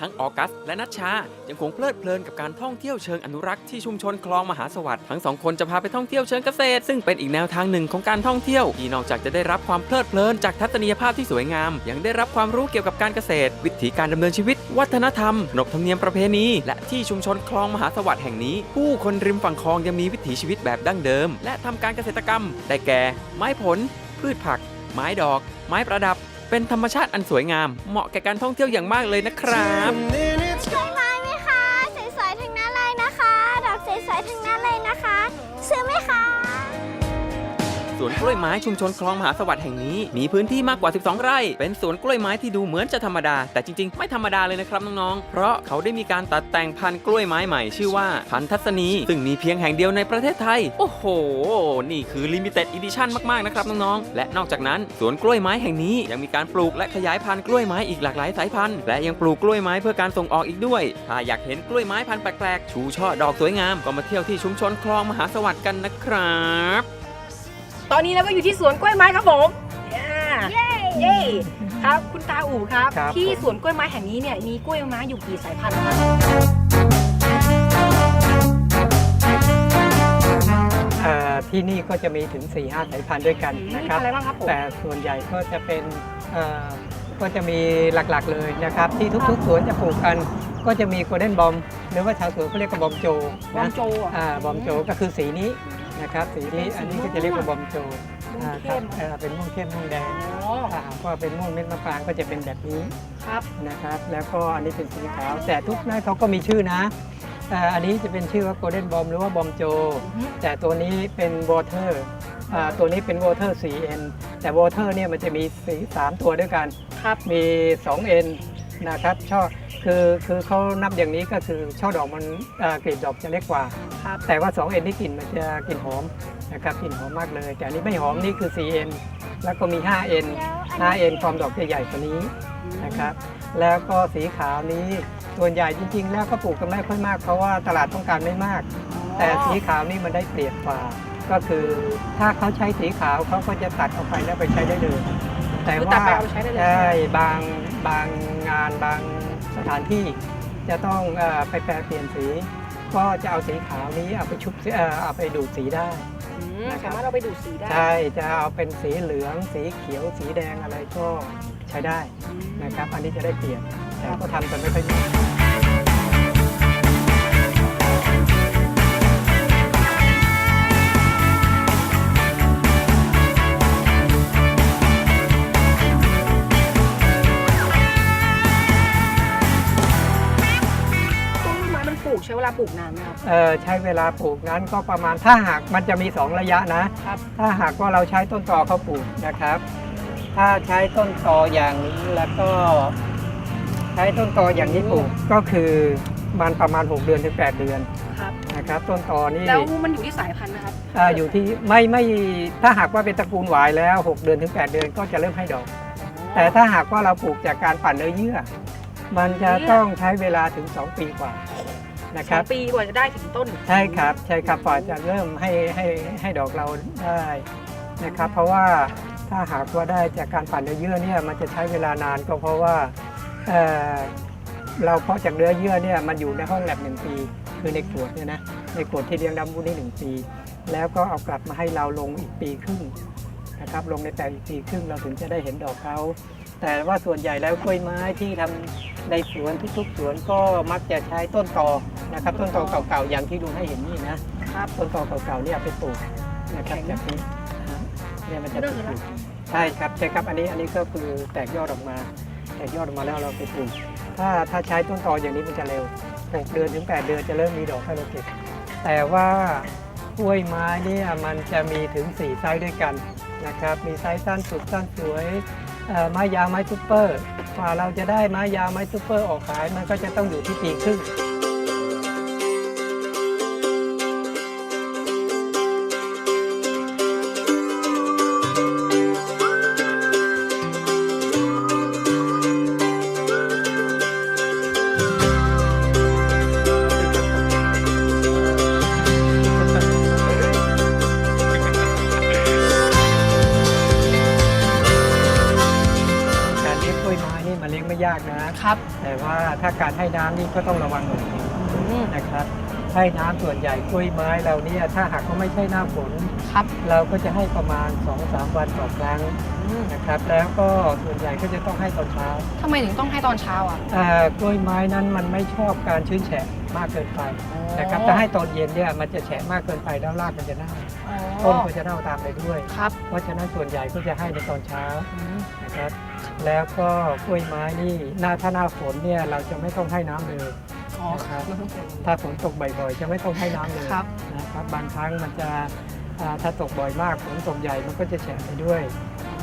ทั้งออกัส และนัชชา ยังคงเพลิดเพลินกับการท่องเที่ยวเชิงอนุรักษ์ที่ชุมชนคลองมหาสวัสดิ์ทั้งสองคนจะพาไปท่องเที่ยวเชิงเกษตร ซึ่งเป็นอีกแนวทางหนึ่งของการท่องเที่ยวที่นอกจากจะได้รับความเพลิดเพลินจากทัศนียภาพที่สวยงาม ยังได้รับความรู้เกี่ยวกับการเกษตร วิถีการดำเนินชีวิต วัฒนธรรมขนบธรรมเนียมประเพณีและที่ชุมชนคลองมหาสวัสดิ์แห่งนี้ ผู้คนริมฝั่งคลองยังมีวิถีชีวิตแบบดั้งเดิม และทำการเกษตรกรรม ได้แก่ ไม้ผล พืชผัก ไม้ดอก ไม้ประดับ เป็นธรรมชาติอันสวยงาม เหมาะแก่การท่องเที่ยวอย่างมากเลยนะครับสวยไม้ไหมคะสวยๆทั้งนั้นเลยนะคะ ดอกสวยๆทั้งนั้นเลยนะคะ ซื้อไหมคะ สวนกล้วยไม้ชุมชนคลองมหาสวัสดิ์แห่งนี้ มีพื้นที่มากกว่า 12 ไร่ เป็นสวนกล้วยไม้ที่ดูเหมือนจะธรรมดา แต่จริงๆ ไม่ธรรมดาเลยนะครับน้องๆ เพราะเขาได้มีการตัดแต่งพันธุ์กล้วยไม้ใหม่ชื่อว่าพันธุ์ทัศนี ซึ่งมีเพียงแห่งเดียวในประเทศไทย โอ้โห นี่คือลิมิเต็ดอีดิชั่นมากๆ นะครับน้องๆ และนอกจากนั้นสวนกล้วยไม้แห่งนี้ยังมีการปลูกและขยายพันธุ์กล้วยไม้อีกหลากหลายสายพันธุ์ และยังปลูกกล้วยไม้เพื่อการส่งออกอีกด้วย ถ้าอยากเห็นกล้วยไม้พันธุ์แปลกๆ ชูช่อดอกสวยงาม ก็มาเที่ยวที่ชุมชนคลองมหาสวัสดิ์กันนะครับ ตอนนี้เราก็อยู่ที่สวนกล้วยไม้ครับผมเย้เย้ครับคุณตาอู่ครับ ครับที่ผม สวนกล้วยไม้แห่งนี้เนี่ยมีกล้วยไม้อยู่กี่สายพันธุ์ครับเอ่อที่นี่ก็จะมีถึง 4-5หสายพันธุ์ด้วยกันมีนะครับ อะไรบ้างครับผม แต่ส่วนใหญ่ก็จะเป็นเอ่อก็จะมีหลักๆเลยนะครับ ที่ทุกๆสวนจะปลูกกัน ก็จะมีโกลเด้นบอมหรือว่าชาวสวนเขาเรียกว่าบอมโจบอมนะโจอะ อ่าบอมโจก็คือสีนี้ นะครับสีนี้เป็นสีอันนี้ก็จะเรียกว่าบอมโจม่วงอ่าคเข้รับมเอ่อเป็นม่วงเข้มม่วงแดงอ๋อถ้าหากว่าเป็นม่วงเม็ดมะปรางก็จะเป็นแบบนี้ครับนะครับ แล้วก็อันนี้เป็นสีขาวแต่ทุกนั้นเขาก็มีชื่อนะเอ่ออันนี้จะเป็นชื่อว่าโกลเด้นบอมหรือว่าบอมโจอือฮึแต่ตัวนี้เป็นวอเตอร์ตัวนี้เป็นวอเตอร์ 4N แต่วอเตอร์เนี่ยมันจะมีสีสามตัวด้วยกัน ครับ มี 2N นะครับช่อคือคือเขานับอย่างนี้ก็คือช่อดอกมันเอ่อกลีบดอกจะเล็กกว่าครับแต่ว่า 2N ที่กลิ่นมันจะกลิ่นหอมนะครับกลิ่นหอมมากเลย แต่อันนี้ไม่หอมนี่คือ 4N แล้วก็มี 5N แล้วอันนี้ 5N ความดอกจะใหญ่กว่านี้นะครับแล้วก็สีขาวนี้ส่วนใหญ่จริง ๆ แล้วก็ปลูกกันไม่ค่อยมากเพราะว่าตลาดต้องการไม่มาก แต่สีขาวนี่มันได้เปรียบกว่า ก็คือถ้าเขาใช้สีขาวเขาก็จะตัดออกไปแล้วไปใช้ได้เลย แต่คือว่าตัดไปเอาไปใช้ได้เลย ใช่บางบางงานบางสถานที่จะต้องเออไปแปลเปลี่ยนสี ก็จะเอาสีขาวนี้เอาไปชุบเอ่อเอาไปดูดสีได้ อืมนะครับ สามารถเอาไปดูดสีได้ใช่จะเอาเป็นสีเหลือง สีเขียวสีแดงอะไรก็ใช้ได้อืม นะครับ อันนี้จะได้เปรียบแต่ก็ทำกันไม่ค่อยมากต้ เอ่อใช้เวลาปลูกนั้นก็ประมาณถ้าหากมันจะมี 2 ระยะนะ ครับ ถ้าหากว่าเราใช้ต้นตอเขาปลูกนะครับ ถ้าใช้ต้นตออย่างนี้แล้วก็ ใช้ต้นตออย่างนี้ปลูกก็คือมันประมาณ 6 เดือนถึง 8 เดือนครับนะครับ ต้นตอนี่แล้วมันอยู่ที่สายพันธุ์นะครับอ่าอยู่ที่ไม่ไม่ถ้าหากว่าเป็นตระกูลหวายแล้ว 6 เดือนถึง 8 เดือนก็จะเริ่มให้ดอก แต่ถ้าหากว่าเราปลูกจากการปั่นเนื้อเยื่อ มันจะต้องใช้เวลาถึง 2 ปีกว่า นะคสอรังบปีกว่าจะได้ถึงต้น ใช่ครับใช่ครับกว่าจะเริ่มให้ให้ให้ดอกเราได้นะครับ เพราะว่าถ้าหากว่าได้จากการปั่นเนื้อเยื่อเนี่ยมันจะใช้เวลานานก็เพราะว่าเอ่อเราเพาะจากเนื้อเยื่อเนี่ยมันอยู่ในห้องแลบหนึ่งปี คือในขวดเนี่ยนะในขวดที่เลี้ยงดำวุ้นนี่หนึ่งปี แล้วก็เอากลับมาให้เราลงอีกปีครึ่งนะครับลงในแปลงอีกปีครึ่งเราถึงจะได้เห็นดอกเขา แต่ว่าส่วนใหญ่แล้วกล้วยไม้ที่ทำในสวนทุกๆสวนก็มักจะใช้ต้นตอนะครับ ต้นตอเก่าๆอย่างที่ลุงให้เห็นนี่นะครับต้นตอเก่าๆเนี่ยเอาไปปลูกนะครับแข็งจากนี้นะฮะเนี่ยมันจะเรื่องปอะไรลูนะกใช่ครับใช่ครับอันนี้อันนี้ก็คือแตกยอดออกมา แตกยอดออกมาแล้วเราไปปลูกถ้าถ้าใช้ต้นตออย่างนี้มันจะเร็ว6เดือนถึง 8 เดือนจะเริ่มมีดอกให้เราเก็บแต่ว่ากล้วยไม้เนี่ยมันจะมีถึง4ไซส์ด้วยกันนะครับ มีไซส์สั้นสุดสั้นสวยเอ่อ ไม้ยาวไม้ซุปเปอร์กว่าเราจะได้ไม้ยาวไม้ซุปเปอร์ออกขายมันก็จะต้องอยู่ที่ปีครึ่ง การให้น้ำนี่ก็ต้องระวังหน่อยนึงอืมนะครับ ให้น้ำส่วนใหญ่กล้วยไม้เราเนี่ยถ้าหากว่าไม่ใช่หน้าฝน ครับเราก็จะให้ประมาณ 2-3 วันต่อครั้งอืมนะครับ แล้วก็ส่วนใหญ่ก็จะต้องให้ตอนเช้าทำไมถึงต้องให้ตอนเช้าอะเอ่อกล้วยไม้นั้นมันไม่ชอบการชื้นแฉะมากเกินไปนะครับถ้าให้ตอนเย็นเนี่ยมันจะแฉะมากเกินไปแล้วรากมันจะเน่าอ๋ต้นอก็จะเน่าตามไปด้วย ครับเพราะฉะนั้นส่วนใหญ่ก็จะให้ในตอนเช้าอืมนะครับ แล้วก็กล้วยไม้นี่หน้าถ้าหน้าฝนเนี่ยเราจะไม่ต้องให้น้ำเลย อ๋อนะครับถ้าฝนตกบ่อยๆ จะไม่ต้องให้น้ำเลยครับ นะครับบางครั้งมันจะอ่าถ้าตกบ่อยมากฝนตกใหญ่มันก็จะแฉะไปด้วย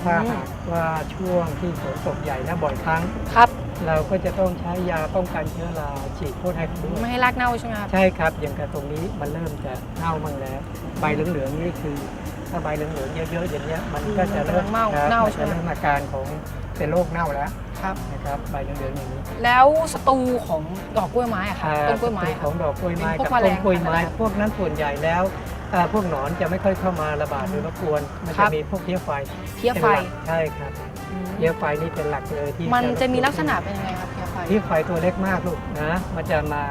ถ้าหากว่าช่วงที่ฝนตกใหญ่และบ่อยครั้ง ครับเราก็จะต้องใช้ยาป้องกันเชื้อราฉีดพ่นให้เขาด้วย ไม่ให้รากเน่าใช่ไหมครับ ใช่ครับอย่างกับตรงนี้มันเริ่มจะเน่าบ้างแล้ว ใบเหลืองๆนี่คือ ถ้าใบเหลืองๆเยอะๆอย่างเงี้ยมันก็จะเริ่มเน่าครับเน่ามันใช่จะไหมเริ่มอาการของเป็นโรคเน่าแล้ว ครับ นะครับใบเหลืองๆอย่างนี้แล้วศัตรูของดอกกล้วยไม้อะครับอ่าต้นกล้วยไม้ศัตรูอะคขรัอบงดอกกล้วยไม้เป็นพวกกับแมลต้งนกล้วยไม้อะไรครับพวกนั้นส่วนใหญ่แล้วอ่าพวกหนอนจะไม่ค่อยเข้ามาระบาดหรือรบกวน มันครัจะบ มีพวกเพี้ยไฟเพี้ยไฟป็นหลักใช่ครับอืมเพี้ยไฟนี่เป็นหลักเลยที่มันจะมีรบกวนลักษณะเป็นยังไงครับเพี้ยไฟ เพี้ยไฟตัวเล็กมากลูกนะ มันจะมา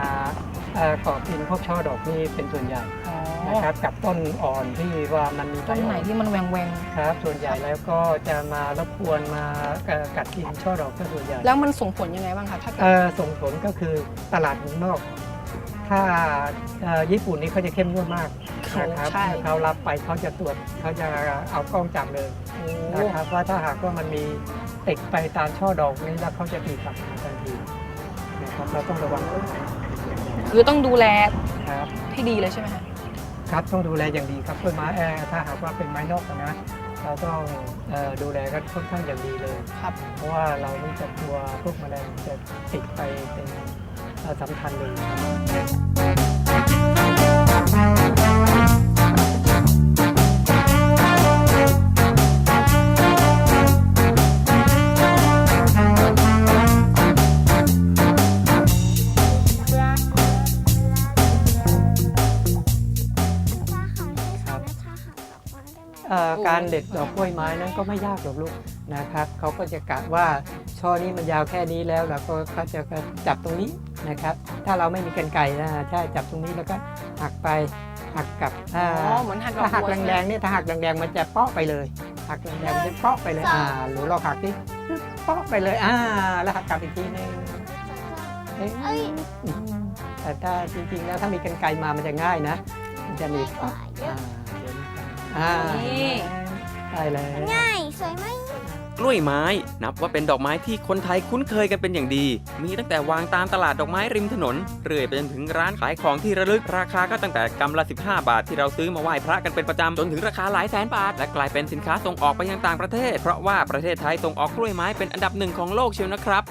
เอ่อเกาะกินพวกช่อดอกนี่เป็นส่วนใหญ่อ๋อ นะครับกับต้นอ่อนที่ว่ามันมีใบต้นไหนอ่อนที่มันแหวงแหวงครับ ส่วนใหญ่แล้วก็จะมารบกวนมาเอ่อกัดกินช่อดอกก็ส่วนใหญ่ๆแล้วมันส่งผลยังไงบ้างครับถ้าเกิดเอ่อส่งผลก็คือตลาดเมืองนอก ถ้าเอ่อญี่ปุ่นนี่เขาจะเข้มงวดมากนะครับใช่เขารับไปเขาจะตรวจเขาจะเอากล้องจับเลยโอ้นะครับว่าถ้าหากว่ามันมีติดไปตามช่อดอกนี้แล้วเขาจะตีกลับมาทันทีนะครับเราต้องระวังคือต้องดูแลครับ ให้ดีเลยใช่ไหมฮะ ครับต้องดูแลอย่างดีครับต้นไม้เอ่อถ้าหากว่าเป็นไม้นอกนะเราต้องเอ่อดูแลกันค่อนข้างอย่างดีเลยครับ เพราะว่าเรานี่จะกลัวพวกแมลงจะติดไปเป็นเอ่อสำคัญเลย การเด็ดดอกกล้วยไม้นั้นก็ไม่ยากหรอกลูกนะครับเขาก็จะกะว่าช่อนี้มันยาวแค่นี้แล้วเราก็เขาจะจับตรงนี้นะครับ ถ้าเราไม่มีกันไก่นะใช่จับตรงนี้แล้วก็หักไปหักกลับอ๋อ่าอเหมือนหักดอกถ้าหักบัวใช่ไหมแรงๆเนี่ยถ้าหักแรงๆมันจะเปาะไปเลยหักแรงๆมันจะเปาะไปเลยอ่าหรือเราหักที่เปาะไปเลยอ่าแล้วหักกลับอีกทีนึงเอ๊ะเอ้ยแต่ถ้าจริงๆแล้วถ้ามีกันไกรมามันจะง่ายนะมันจะมีง่ายกว่าเยอะอ่าเดี๋ยวนี้ อ่านี่ได้แล้ว ง่ายสวยไหมกล้วยไม้ นับว่าเป็นดอกไม้ที่คนไทยคุ้นเคยกันเป็นอย่างดี มีตั้งแต่วางตามตลาดดอกไม้ริมถนน เรื่อยไปจนถึงร้านขายของที่ระลึกราคาก็ตั้งแต่กำละ 15 บาทที่เราซื้อมาไหว้พระกันเป็นประจำจนถึงราคาหลายแสนบาท และกลายเป็นสินค้าส่งออกไปยังต่างประเทศ เพราะว่าประเทศไทยส่งออกกล้วยไม้เป็นอันดับหนึ่งของโลกเชียวนะครับ